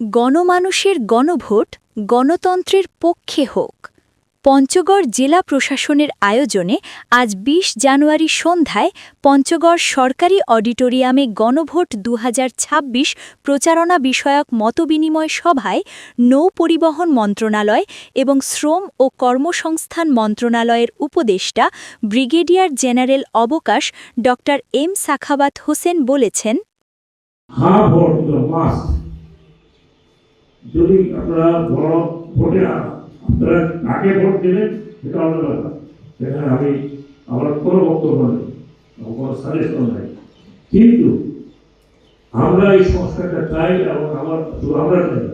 গণমানুষের গণভোট গণতন্ত্রের পক্ষে হোক। পঞ্চগড় জেলা প্রশাসনের আয়োজনে আজ ২০ জানুয়ারি সন্ধ্যায় পঞ্চগড় সরকারি অডিটোরিয়ামে গণভোট দুহাজার ছাব্বিশ প্রচারণা বিষয়ক মতবিনিময় সভায় নৌ পরিবহন মন্ত্রণালয় এবং শ্রম ও কর্মসংস্থান মন্ত্রণালয়ের উপদেষ্টা ব্রিগেডিয়ার জেনারেল অবকাশ ড এম সাখাবাত হোসেন বলেছেন হ্যাঁ যদি আপনারা বড় ভোটে আপনারা কাকে ভোট দেবেন সেটা অন্য ব্যাপার সেখানে আমি আমার কোনো বক্তব্য নেই কোনো সাজেশন নেই কিন্তু আমরা এই সংস্কারটা চাই এবং আমার শুধু আমরা চাই।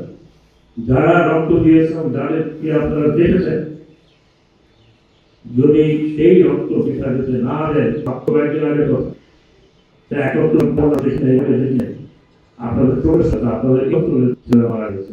যারা রক্ত দিয়েছেন যাদেরকে আপনারা দেখেছেন, যদি সেই রক্ত পিতাকে না দেন, রক্ত একদিন আগে একত্র। আপনাদের চোখের সাথে আপনাদের একত্র মারা গেছে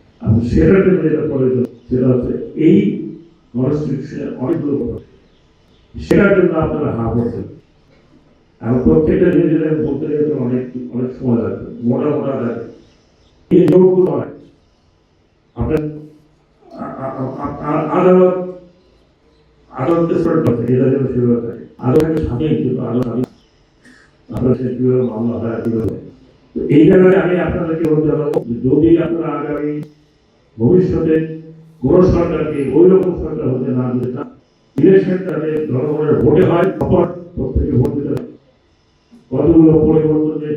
আর সেটাকে যেটা প্রয়োজন সেটা হচ্ছে এই অনেকগুলো সেটার জন্য আপনারা হা করছেন এবং প্রত্যেকটা জিনিস বলতে গেলে অনেক অনেক সময় লাগবে, মোটা মোটা লাগে এই আপনার আদালত আদালতের সরকার থাকে এটা যেন সেভাবে থাকে। সাথে কিন্তু আপনার সে কীভাবে মামলা হয় কীভাবে এই জায়গায় আমি আপনাদেরকে বলতে পারব যদি আপনারা আগামী ভবিষ্যতে কোন সরকারকে ওই রকম সরকার হতে না দিতে চান ইলেকশন জনগণের ভোটে হয়, তখন প্রত্যেকে ভোট দিতে হবে কতগুলো পরিবর্তন যে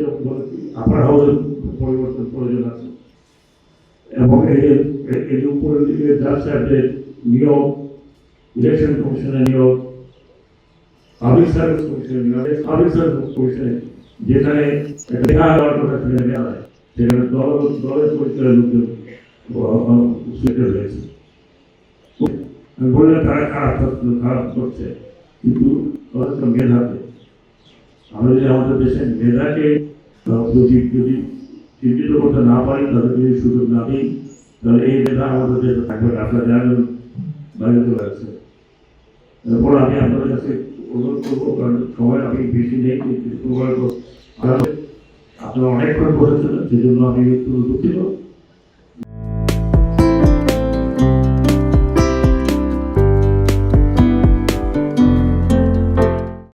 আপার হাউসের পরিবর্তন প্রয়োজন আছে। এবং এই উপরের দিকে জাজ সাহেবদের নিয়োগ ইলেকশন কমিশনের নিয়োগ পাবলিক সার্ভিস কমিশনের নিয়োগ পাবলিক সার্ভিস কমিশনে যেখানে একটা দেখা দেওয়ার কথা সেখানে নেওয়া হয়, সেখানে দল, দলের পরিচয়ের লোকজন আমি বললাম, তারা খারাপ খারাপ করছে। কিন্তু অথচ মেধাতে আমরা যদি আমাদের দেশের মেধাকে যদি যদি চিহ্নিত করতে না পারি তাদেরকে যদি সুযোগ না দিই, তাহলে এই মেধা আমাদের দেশে থাকবে। আপনারা জানেন, বাইরে চলে আসছে। এরপর আমি আপনাদের কাছে অনুরোধ করব, কারণ সময় আমি বেশি নেই আপনারা অনেকক্ষণ বসেছিলেন সেই জন্য আমি একটু দুঃখিত।